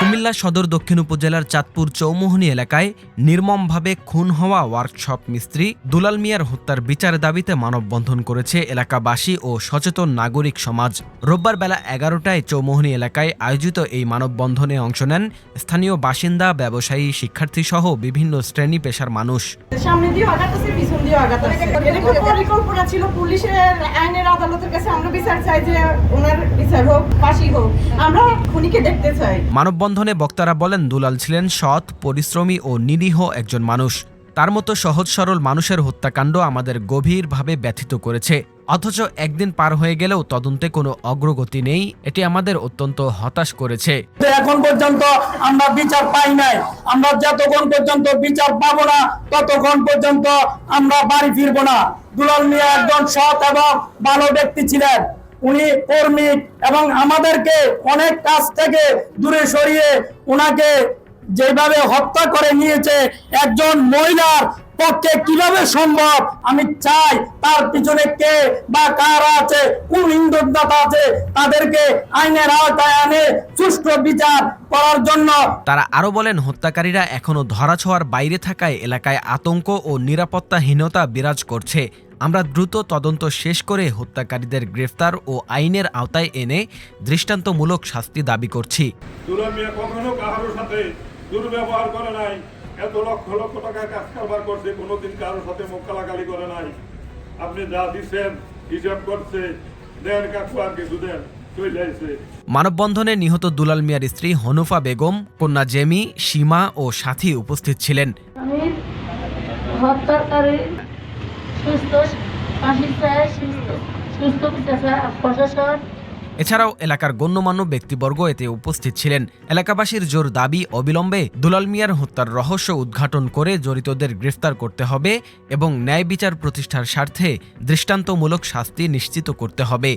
কুমিল্লা সদর দক্ষিণ উপজেলার চাঁদপুর চৌমোহনী এলাকায় নির্মমভাবে খুন হওয়া ওয়ার্কশপ মিস্ত্রি দুলাল মিয়ার হত্যার বিচার দাবিতে মানববন্ধন করেছে এলাকাবাসী ও সচেতন নাগরিক সমাজ। রোববার বেলা এগারোটায় চৌমোহনী এলাকায় আয়োজিত এই মানববন্ধনে অংশ নেন স্থানীয় বাসিন্দা ব্যবসায়ী শিক্ষার্থী সহ বিভিন্ন শ্রেণি পেশার মানুষ। সামনে দিয়ে আঘাত আছে পিছন দিয়ে আঘাত আছে। পরিকল্পনা ছিল পুলিশের আইনের আদালতের মানববন্ধনে বক্তারা বলেন, দুলাল ছিলেন সৎ, পরিশ্রমী ও নিরীহ একজন মানুষ। তার মতো সহজ সরল মানুষের হত্যাকাণ্ড আমাদের গভীরভাবে ব্যথিত করেছে। অথচ একদিন পার হয়ে গেলেও তদন্তে কোনো অগ্রগতি নেই, এটি আমাদের অত্যন্ত হতাশ করেছে। এখন পর্যন্ত আমরা বিচার পাই নাই, আমরা যতক্ষণ পর্যন্ত বিচার পাবো না, ততক্ষণ পর্যন্ত আমরা বাড়ি ফিরবো না। দুলাল মিয়া একজন সৎ এবং ভালো ব্যক্তি ছিলেন। উনি কর্মী এবং আমাদেরকে অনেক কাজ থেকে দূরে সরিয়ে ওনাকে যেভাবে হত্যা করে নিয়েছে, একজন মহিলার পক্ষে কীভাবে সম্ভব? আমি চাই তার পিছনে কে বা কারা আছে কোন ইন্ধনদাতা আছে তাদেরকে আইনের আওতায় আনে সুষ্ঠু বিচার করার জন্য। তারা আরও বলেন হত্যাকারীরা এখনও ধরাছোঁয়ার বাইরে থাকায় এলাকায় আতঙ্ক ও নিরাপত্তাহীনতা বিরাজ করছে। আমরা দ্রুত তদন্ত শেষ করে হত্যাকারীদের গ্রেফতার ও আইনের আওতায় এনে দৃষ্টান্তমূলক শাস্তি দাবি করছি। কখনো কারোর সাথে দুর্ব্যবহার করে নাই। এত লক্ষ লক্ষ টাকা কাজ কারবার করছে কোনোদিন কারোর সাথে মুখ কালাকালি করে নাই। আপনি যা দিচ্ছেন হিসাব করছে দেন কাকু আর কিছু দেন মানববন্ধনে নিহত দুলাল মিয়ার স্ত্রী হনুফা বেগম কন্যা জেমি সীমা ও সাথী উপস্থিত ছিলেন। সুস্থ প্রশাসন এছাড়াও এলাকার গণ্যমান্য ব্যক্তিবর্গ এতে উপস্থিত ছিলেন। এলাকাবাসীর জোর দাবি অবিলম্বে দুলাল মিয়ার হত্যার রহস্য উদ্ঘাটন করে জড়িতদের গ্রেফতার করতে হবে এবং ন্যায় বিচার প্রতিষ্ঠার স্বার্থে দৃষ্টান্তমূলক শাস্তি নিশ্চিত করতে হবে।